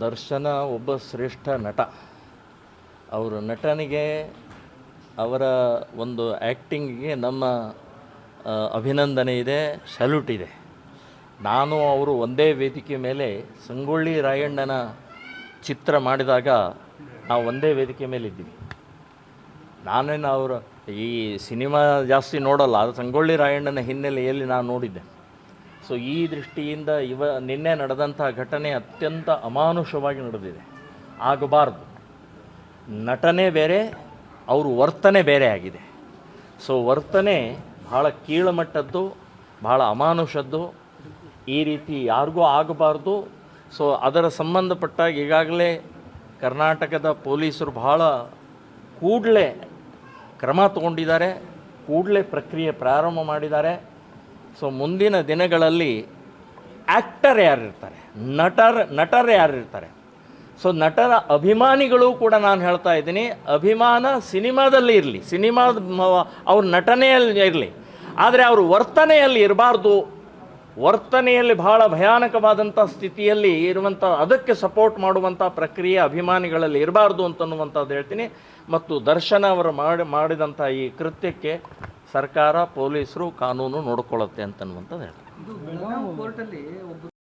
ದರ್ಶನ ಒಬ್ಬ ಶ್ರೇಷ್ಠ ನಟ. ಅವರ ನಟನಿಗೆ, ಅವರ ಒಂದು ಆ್ಯಕ್ಟಿಂಗಿಗೆ ನಮ್ಮ ಅಭಿನಂದನೆ ಇದೆ, ಸಲ್ಯೂಟ್ ಇದೆ. ನಾನು ಅವರು ಒಂದೇ ವೇದಿಕೆ ಮೇಲೆ ಸಂಗೊಳ್ಳಿ ರಾಯಣ್ಣನ ಚಿತ್ರ ಮಾಡಿದಾಗ ನಾವು ಒಂದೇ ವೇದಿಕೆ ಮೇಲೆ ಇದ್ದೀವಿ. ನಾನೇನು ಅವರು ಈ ಸಿನಿಮಾ ಜಾಸ್ತಿ ನೋಡಲ್ಲ ಅದು ಸಂಗೊಳ್ಳಿ ರಾಯಣ್ಣನ ಹಿನ್ನೆಲೆಯಲ್ಲಿ ನಾನು ನೋಡಿದ್ದೆ. ಸೊ ಈ ದೃಷ್ಟಿಯಿಂದ ಇವ ನಿನ್ನೆ ನಡೆದಂಥ ಘಟನೆ ಅತ್ಯಂತ ಅಮಾನುಷವಾಗಿ ನಡೆದಿದೆ. ಆಗಬಾರ್ದು. ನಟನೆ ಬೇರೆ, ಅವರು ವರ್ತನೆ ಬೇರೆ ಆಗಿದೆ. ಸೊ ವರ್ತನೆ ಭಾಳ ಕೀಳುಮಟ್ಟದ್ದು ಭಾಳ ಅಮಾನುಷದ್ದು, ಈ ರೀತಿ ಯಾರಿಗೂ ಆಗಬಾರ್ದು. ಸೊ ಅದರ ಸಂಬಂಧಪಟ್ಟಾಗ ಈಗಾಗಲೇ ಕರ್ನಾಟಕದ ಪೊಲೀಸರು ಬಹಳ ಕೂಡಲೇ ಕ್ರಮ ತಗೊಂಡಿದ್ದಾರೆ, ಕೂಡಲೇ ಪ್ರಕ್ರಿಯೆ ಪ್ರಾರಂಭ ಮಾಡಿದ್ದಾರೆ. ಸೊ ಮುಂದಿನ ದಿನಗಳಲ್ಲಿ ಆ್ಯಕ್ಟರ್ ಯಾರಿರ್ತಾರೆ? ನಟರ್, ನಟರು ಯಾರಿರ್ತಾರೆ? ಸೊ ನಟರ ಅಭಿಮಾನಿಗಳು ಕೂಡ ನಾನು ಹೇಳ್ತಾ ಇದ್ದೀನಿ. ಅಭಿಮಾನ ಸಿನಿಮಾದಲ್ಲಿ ಇರಲಿ. ಸಿನಿಮಾದ ಅವ್ರ ನಟನೆಯಲ್ಲಿ ಇರಲಿ. ಆದರೆ ಅವರು ವರ್ತನೆಯಲ್ಲಿ ಇರಬಾರ್ದು. ವರ್ತನೆಯಲ್ಲಿ ಬಹಳ ಭಯಾನಕವಾದಂಥ ಸ್ಥಿತಿಯಲ್ಲಿ ಇರುವಂಥ ಅದಕ್ಕೆ ಸಪೋರ್ಟ್ ಮಾಡುವಂಥ ಪ್ರಕ್ರಿಯೆ ಅಭಿಮಾನಿಗಳಲ್ಲಿ ಇರಬಾರ್ದು ಅಂತನ್ನುವಂಥದ್ದು ಹೇಳ್ತೀನಿ. ಮತ್ತು ದರ್ಶನ ಅವರು ಮಾಡಿ ಮಾಡಿದಂಥ ಈ ಕೃತ್ಯಕ್ಕೆ ಸರ್ಕಾರ ಪೊಲೀಸರು ಕಾನೂನು ನೋಡ್ಕೊಳ್ಳುತ್ತೆ ಅಂತನ್ನುವಂಥದ್ದು ಹೇಳ್ತೀನಿ